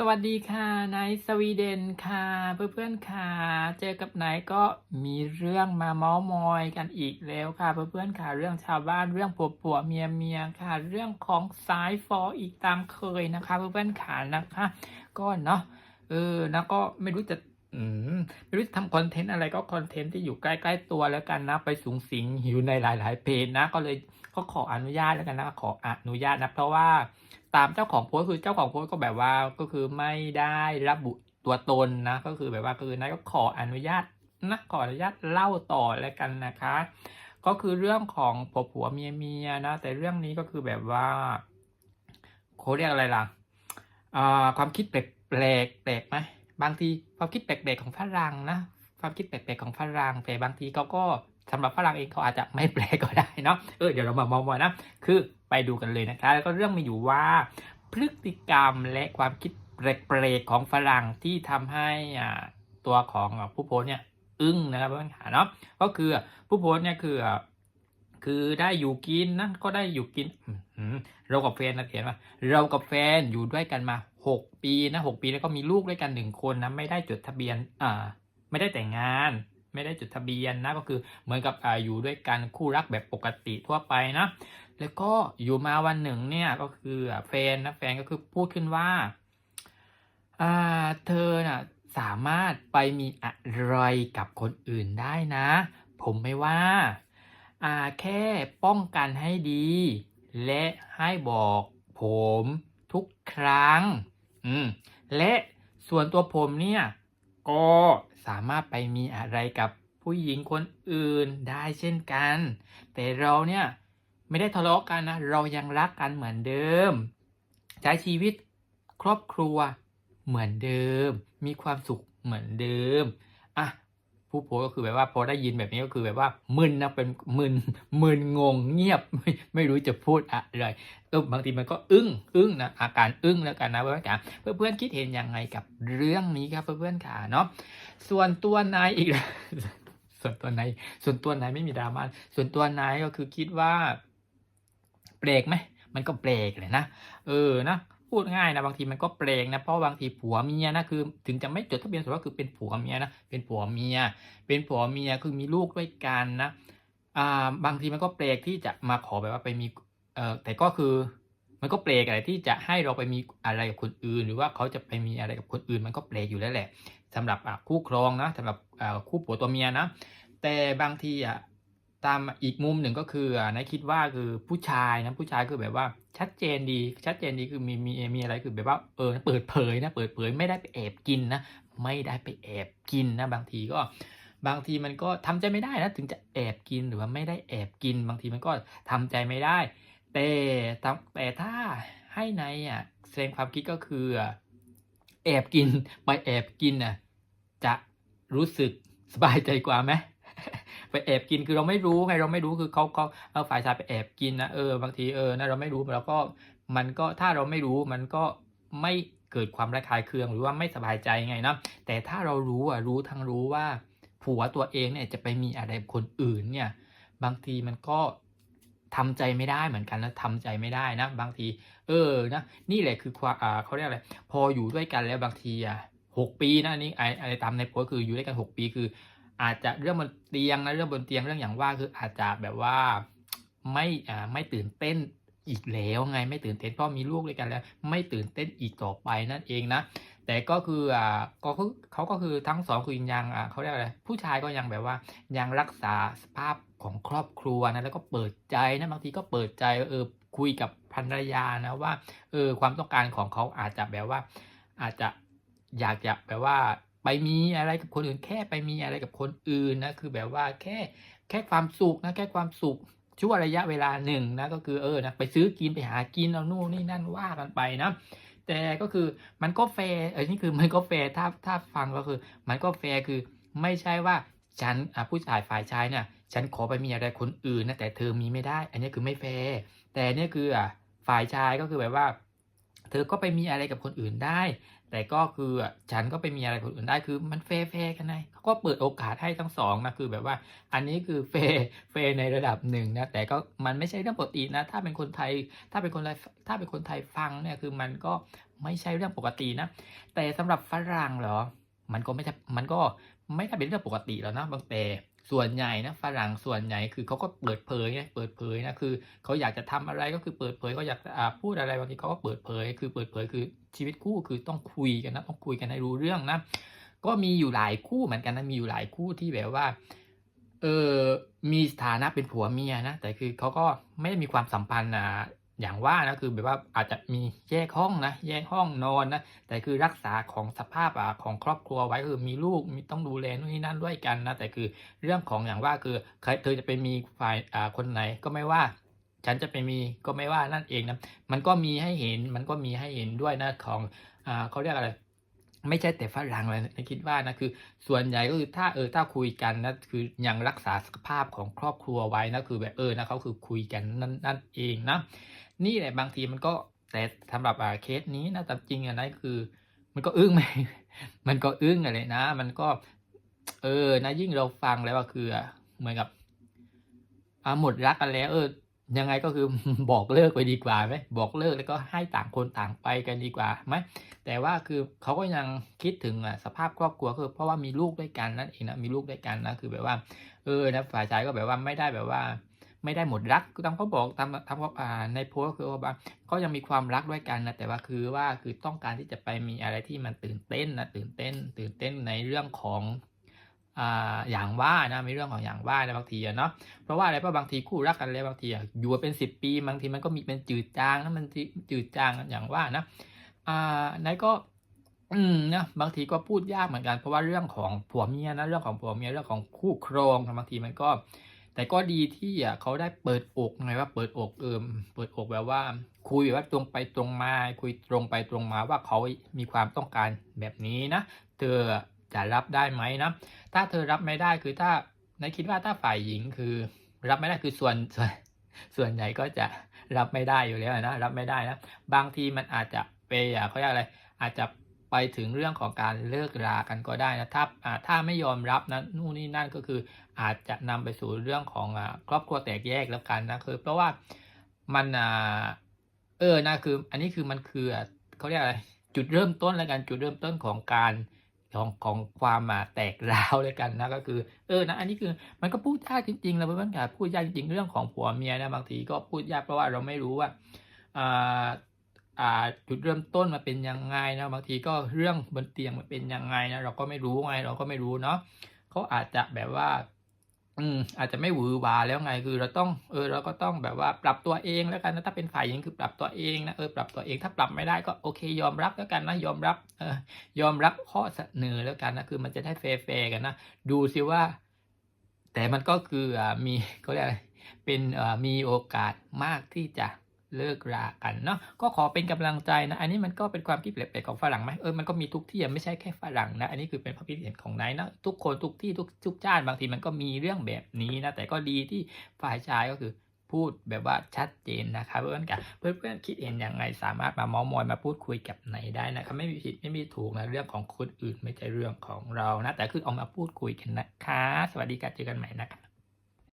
สวัสดีค่ะไนายสวีเดนค่ะ เพื่อนๆค่ะ เจอกับไหนก็มีเรื่องมาเมาส์มอยกันอีกแล้วค่ะ เพื่อนๆค่ะ เรื่องชาวบ้านเรื่องผัวผัวเมียเมียค่ะ เรื่องของสายฟออีกตามเคยนะคะ เพื่อนๆค่ะนะคะ ก็เนาะเออนะก็ไม่รู้จะ อืมไม่รู้จะทำคอนเทนต์อะไรก็คอนเทนต์ที่อยู่ใกล้ๆตัวแล้วกันนะ ไปสูงสิงอยู่ในหลาย ๆ เพจนะ ก็เลยก็ขออนุญาตแล้วกันนะขออนุญาตนะเพราะว่าตามเจ้าของโพสต์คือเจ้าของโพสต์ก็แบบว่าก็คือไม่ได้ระบุตัวตนนะ ก็คือแบบว่าคือนายก็ขออนุญาตนะขออนุญาตเล่าต่อแล้วกันนะคะ ก็คือเรื่องของผัวผัวเมียเมียนะ แต่เรื่องนี้ก็คือแบบว่าเขาเรียกอะไรล่ะความคิดแปลกแปลกแปลกไหม บางทีความคิดแปลกๆของฝรั่งนะความคิดแปลกๆของฝรั่งแต่บางทีเขาก็สำหรับฝรั่งเองเขาอาจจะไม่แปลกก็ได้เนาะเออเดี๋ยวเรามามองมอยนะคือไปดูกันเลยนะคะแล้วก็เรื่องมีอยู่ว่า พฤติกรรมและความคิดแปลกๆของฝรั่งที่ทำให้อ่าตัวของผู้โพสเนี่ยอึ้งนะครับเพื่อนขาเนาะก็คือผู้โพสเนี่ยคือคือได้อยู่กินนะก็ได้อยู่กินเรากับแฟนนะเขียนว่าเรากับแฟนอยู่ด้วยกันมา หกปีนะหกปีแล้วก็มีลูกด้วยกันหนึ่งคนนะไม่ได้จดทะเบียนอ่าไม่ได้แต่งงาน ไม่ได้จดทะเบียนนะก็คือเหมือนกับออยู่ด้วยกันคู่รักแบบปกติทั่วไปนะแล้วก็อยู่มาวันหนึ่งเนี่ยก็คือแฟนนะแฟนก็คือพูดขึ้นว่าอ่าเธอน่ะสามารถไปมีอะไรกับคนอื่นได้นะ ผมไม่ว่าอ่าแค่ป้องกันให้ดี และให้บอกผมทุกครั้ง อืม และส่วนตัวผมเนี่ย ก็สามารถไปมีอะไรกับผู้หญิงคนอื่นได้เช่นกัน แต่เราเนี่ยไม่ได้ทะเลาะกันนะ เรายังรักกันเหมือนเดิม ใช้ชีวิตครอบครัวเหมือนเดิม มีความสุขเหมือนเดิม อะ ผู้โพสก็คือแบบว่าพอได้ยินแบบนี้ก็คือแบบว่ามึนนะเป็นมึนมึนงงเงียบไม่ไม่รู้จะพูดอะไรเออบางทีมันก็อึ้งอึ้งนะอาการอึ้งแล้วกันนะเพื่อนๆเพื่อนๆคิดเห็นยังไงกับเรื่องนี้ครับเพื่อนๆขาเนาะส่วนตัวนายอีก ส่วนตัวนายส่วนตัวนายไม่มีดราม่าส่วนตัวนายก็คือคิดว่าเบรกไหมมันก็เบรกเลยนะเออนะ พูดง่ายนะบางทีมันก็เบรกนะเพราะบางทีผัวเมียนะคือถึงจะไม่จดทะเบียนสมรสคือเป็นผัวเมียนะเป็นผัวเมีย เป็นผัวเมียคือมีลูกด้วยกันนะอ่าบางทีมันก็เบรกที่จะมาขอแบบว่าไปมีเอ่อแต่ก็คือมันก็เบรกอะไรที่จะให้เราไปมีอะไรกับคนอื่น หรือว่าเขาจะไปมีอะไรกับคนอื่น มันก็เบรกอยู่แล้วแหละสำหรับคู่ครองนะสำหรับคู่ผัวตัวเมียนะแต่บางทีอะ ตามอีกมุมหนึ่งก็คือนายคิดว่าคือผู้ชายนะผู้ชายคือแบบว่าชัดเจนดี ชัดเจนดีคือมีมีมีอะไรคือแบบว่าเออเปิดเผยนะเปิดเผยไม่ได้ไปแอบกินนะไม่ได้ไปแอบกินนะบางทีก็บางทีมันก็ทำใจไม่ได้นะถึงจะแอบกินหรือว่าไม่ได้แอบกิน บางทีมันก็ทำใจไม่ได้ แต่แต่ถ้าให้ในอะแสดงความคิดก็คือแอบกินไปแอบกินน่ะจะรู้สึกสบายใจกว่าไหม ไปแอบกินคือเราไม่รู้ไงเราไม่รู้คือเขาเขาเอาฝ่ายชายไปแอบกินนะเออบางทีเออนะเราไม่รู้เราก็มันก็ถ้าเราไม่รู้มันก็ไม่เกิดความระคายเคืองหรือว่าไม่สบายใจไงนะแต่ถ้าเรารู้อะรู้ทั้งรู้ว่าผัวตัวเองเนี่ยจะไปมีอะไรกับคนอื่นเนี่ยบางทีมันก็ทำใจไม่ได้เหมือนกันนะทำใจไม่ได้นะบางที เออนะนี่แหละคือความอ่าเขาเรียกอะไรพออยู่ด้วยกันแล้วบางทีอะหกปีนะอันนี่ไออะไรตามในโพสคืออยู่ด้วยกันหกปีคือ อาจจะเรื่องบนเตียงนะเรื่องบนเตียงเรื่องอย่างว่าคืออาจจะแบบว่าไม่อ่าไม่ตื่นเต้นอีกแล้วไงไม่ตื่นเต้นเพราะมีลูกด้วยกันแล้ว ไม่ตื่นเต้นอีกต่อไปนั่นเองนะแต่ก็คืออ่าก็คือเขาก็คือทั้งสองคือยังอ่าเขาเรียกอะไรผู้ชายก็ยังแบบว่ายังรักษาสภาพของครอบครัวนะแล้วก็เปิดใจนะบางทีก็เปิดใจเออคุยกับภรรยานะว่าเออความต้องการของเขาอาจจะแบบว่าอาจจะอยากจะแบบว่า ไปมีอะไรกับคนอื่น แค่ไปมีอะไรกับคนอื่นนะคือแบบว่าแค่แค่ความสุขนะแค่ความสุขชั่วระยะเวลาหนึ่งนะก็คือเออนะไปซื้อกินไปหากินเอานู่นนี่นั่นว่ากันไปนะแต่ก็คือมันก็แฟร์เออนี่คือมันก็แฟร์ถ้าถ้าฟังก็คือ มันก็แฟร์คือไม่ใช่ว่าฉันผู้ชายฝ่ายชายเนี่ยฉันขอไปมีอะไรคนอื่นนะแต่เธอมีไม่ได้ อันนี้คือไม่แฟร์แต่เนี่ยคืออะฝ่ายชายก็คือแบบว่า เธอก็ไปมีอะไรกับคนอื่นได้ แต่ก็คือฉันก็ไปมีอะไรคนอื่นได้คือมันแฟร์ๆกันไงเขาก็เปิดโอกาสให้ทั้งสองนะคือแบบว่า อันนี้คือเฟร์เฟร์ในระดับหนึ่งนะแต่ก็มันไม่ใช่เรื่องปกตินะ ถ้าเป็นคนไทยถ้าเป็นคนไทยถ้าเป็นคนไทยฟังเนี่ยคือมันก็ไม่ใช่เรื่องปกตินะ แต่สำหรับฝรั่งเหรอ มันก็ไม่ใช่มันก็ไม่ได้เป็นเรื่องปกติแล้วนะบางแต่ ส่วนใหญ่นะฝรั่งส่วนใหญ่คือเขาก็เปิดเผยไงเปิดเผยนะคือเขาอยากจะทำอะไรก็คือเปิดเผยเขาอยากพูดอะไรบางทีเขาก็เปิดเผย คือเปิดเผยคือชีวิตคู่คือต้องคุยกันนะต้องคุยกันให้รู้เรื่องนะก็มีอยู่หลายคู่เหมือนกันนะมีอยู่หลายคู่ที่แบบว่าเออมีสถานะเป็นผัวเมียนะแต่คือเขาก็ไม่ได้มีความสัมพันธ์อะ อย่างว่านะคือแบบว่าอาจจะมีแยกห้องนะแยกห้องนอนนะแต่คือรักษาของสภาพอะของครอบครัวไว้คือมีลูกมีต้องดูแลนู่นนี่นั่นด้วยกันนะแต่คือเรื่องของอย่างว่าคือใครเธอจะไปมีฝ่ายอ่าคนไหนก็ไม่ว่าฉันจะไปมีก็ไม่ว่านั่นเองนะมันก็มีให้เห็นมันก็มีให้เห็นด้วยนะของอ่าเขาเรียกอะไรไม่ใช่แต่ฝรั่งเลยนะคิดว่านะคือส่วนใหญ่ก็คือถ้าเออถ้าคุยกันนะคือยังรักษาสุขภาพของครอบครัวไว้นะคือแบบเออนะเขาคือคุยกันนั่นนั่นเองนะ นี่แหละบางทีมันก็แต่สำหรับอ่าเคสนี้นะแตามจริงอะนะคือ มันก็อึ้งไหมมันก็อึ้งอะไรนะ มันก็ เออนะยิ่งเราฟังแล้วก็คือเหมือนกับอ่าหมดรักกันแล้ว เออ ยังไงก็คือบอกเลิกไปดีกว่าไหมบอกเลิกแล้วก็ให้ต่างคนต่างไปกันดีกว่าไหมแต่ว่าคือเขาก็ยังคิดถึงอะสภาพครอบครัวคือ เพราะว่ามีลูกด้วยกันนั่นเองนะมีลูกด้วยกันนะคือแบบว่า เออนะฝ่ายชายก็แบบว่าไม่ได้แบบว่า ไม่ได้หมดรักตามเขาบอกตามตามเขาในโพสก็คือว่าก็ยังมีความรักด้วยกันนะแต่ว่าคือว่าคือต้องการที่จะไปมีอะไรที่มันตื่นเต้นนะตื่นเต้น ตื่นเต้นในเรื่องของอ่าอย่างว่านะมีเรื่องของอย่างว่านะบางทีเนาะเพราะว่าอะไรเพราะบางทีคู่รักกันแล้วบางทีอยู่เป็นสิบปีบางทีมันก็มีเป็นจืดจางนะมันจืดจางอย่างว่านะอ่าไหนก็อืมนะบางทีก็พูดยากเหมือนกันเพราะว่าเรื่องของผัวเมียนะเรื่องของผัวเมียเรื่องของคู่ครองบางทีมันก็ แต่ก็ดีที่อะเขาได้เปิดอกไงว่าเปิดอกเอิมเปิดอกแบบว่า คุยแบบว่าตรงไปตรงมา คุยตรงไปตรงมาว่าเขามีความต้องการแบบนี้นะ เธอจะรับได้ไหมนะ ถ้าเธอรับไม่ได้คือถ้าในคิดว่าถ้าฝ่ายหญิงคือ รับไม่ได้คือส่วนส่วนส่วนใหญ่ก็จะรับไม่ได้อยู่แล้วนะ รับไม่ได้นะ บางทีมันอาจจะไปอะเขาเรียกอะไร อาจจะ ไปถึงเรื่องของการเลิกรากันก็ได้นะถ้าถ้าไม่ยอมรับนะนู่นนี่นั่นก็คืออาจจะนำไปสู่เรื่องของอครอบครัวแตกแยกแล้วกันนะคือเพราะว่ามันอเออนะคืออันนี้คือมันคือเขาเรียกอะไรจุดเริ่มต้นแล้วกันจุดเริ่มต้นของการของของความอ่าแตกร้าวเลยกันนะก็คือเออนะอันนี้คือมันก็พูดยากจริงๆเลยเพื่อนๆพูดยากจริงๆเรื่องของผัวเมียนะบางทีก็พูดยากเพราะว่าเราไม่รู้ว่าอ่าอ่า จุดเริ่มต้นมาเป็นยังไงนะบางทีก็เรื่องบนเตียงมันเป็นยังไงนะเราก็ไม่รู้ไงเราก็ไม่รู้เนาะเขาอาจจะแบบว่า อืมอาจจะไม่หวือหวาแล้วไงคือเราต้องเออเราก็ต้องแบบว่าปรับตัวเองแล้วกันนะถ้าเป็นฝ่ายหญิงคือปรับตัวเองนะเออปรับตัวเองถ้าปรับไม่ได้ก็โอเค ยอมรับแล้วกันนะยอมรับเออยอมรับข้อเสนอแล้วกันนะคือมันจะได้แฟร์กันนะดูซิว่า แต่มันก็คืออมีเขาเรียกอะไรเป็นมีโอกาสมากที่จะ เลิกรากันเนาะก็ขอเป็นกำลังใจนะอันนี้มันก็เป็นความคิดแปลกๆของฝรั่งไหมเออมันก็มีทุกที่ไม่ใช่แค่ฝรั่งนะอันนี้คือเป็นความคิดเห็นของนายนะทุกคนทุกที่ทุกทุกชาติบางทีมันก็มีเรื่องแบบนี้นะแต่ก็ดีที่ฝ่ายชายก็คือพูดแบบว่าชัดเจนนะครับเพื่อนๆกันเพื่อนๆคิดเห็นอย่างไรสามารถมาเมอมอยมาพูดคุยกับไหนได้นะครับไม่มีผิดไม่มีถูกนะเรื่องของคนอื่นไม่ใช่เรื่องของเรานะแต่คือเอามาพูดคุยกันนะคะ สวัสดีครับเจอกันใหม่นะครับ